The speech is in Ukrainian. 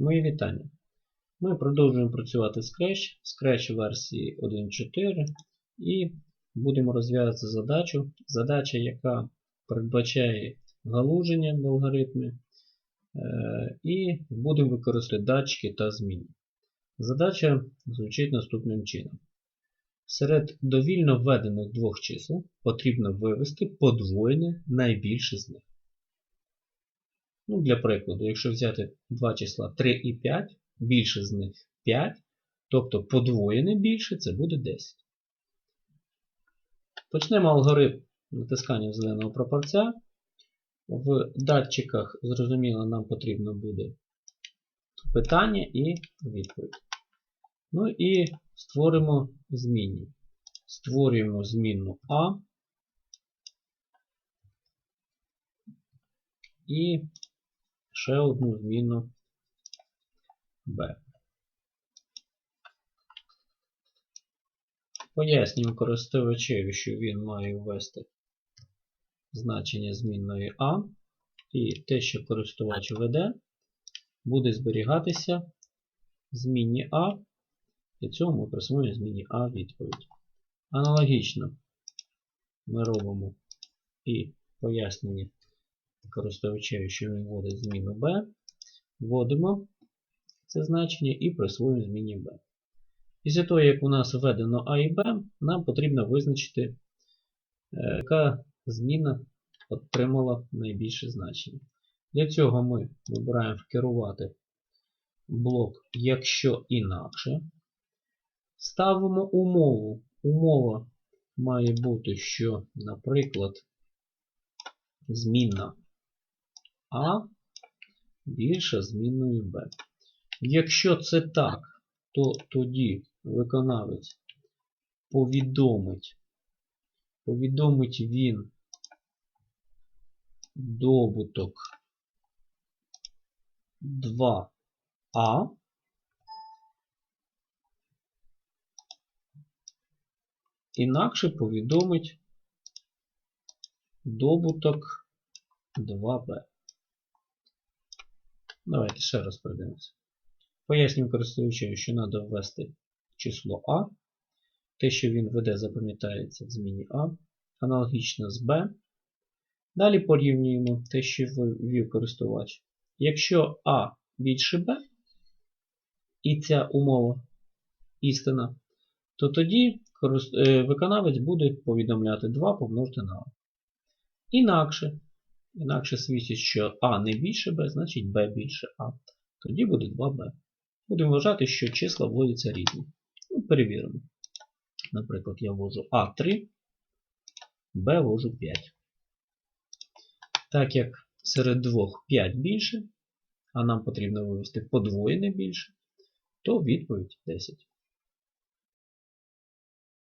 Мої вітання. Ми продовжуємо працювати в Scratch, Scratch версії 1.4 і будемо розв'язати задачу. Задача, яка передбачає галуження в алгоритмі. Е, І будемо використовувати датчики та зміни. Задача звучить наступним чином. Серед довільно введених двох чисел потрібно вивести подвоєне найбільше з них. Ну, Для прикладу, якщо взяти два числа 3 і 5, більше з них 5, тобто подвоєне більше це буде 10. Почнемо алгоритм натискання зеленого прапорця. В датчиках, зрозуміло, нам потрібно буде питання і відповідь. Ну і створимо змінні. Створюємо змінну А і ще одну зміну B. Пояснюємо користувачеві, що він має ввести значення змінної А, і те, що користувач веде, буде зберігатися в змінні А. Для цього ми присвоюємо зміні А відповідь. Аналогічно ми робимо і пояснення користувачеві, що він вводить зміну B. Вводимо це значення і присвоюємо зміні B. Після того, як у нас введено А і Б, нам потрібно визначити, е, яка зміна отримала найбільше значення. Для цього ми вибираємо вкерувати блок якщо інакше. Ставимо умову. Умова має бути, що, наприклад, змінна А більша змінної Б. Якщо це так, то тоді виконавець повідомить, повідомить він добуток 2А. Інакше повідомить добуток 2b. Давайте ще раз пройдемося. Пояснюємо користувачеві, що треба ввести число А. Те, що він веде, запам'ятається в зміні А. Аналогічно з B. Далі порівнюємо те, що ввів користувач. Якщо А більше Б, і ця умова істина, то тоді виконавець буде повідомляти 2 помножити на А. Інакше, інакше свідчить, що А не більше Б, значить Б більше А. Тоді буде 2Б. Будемо вважати, що числа вводяться різні. Ну, перевіримо. Наприклад, я ввожу А3, Б ввожу 5. Так як серед двох 5 більше, а нам потрібно вивести подвоєне більше, то відповідь 10.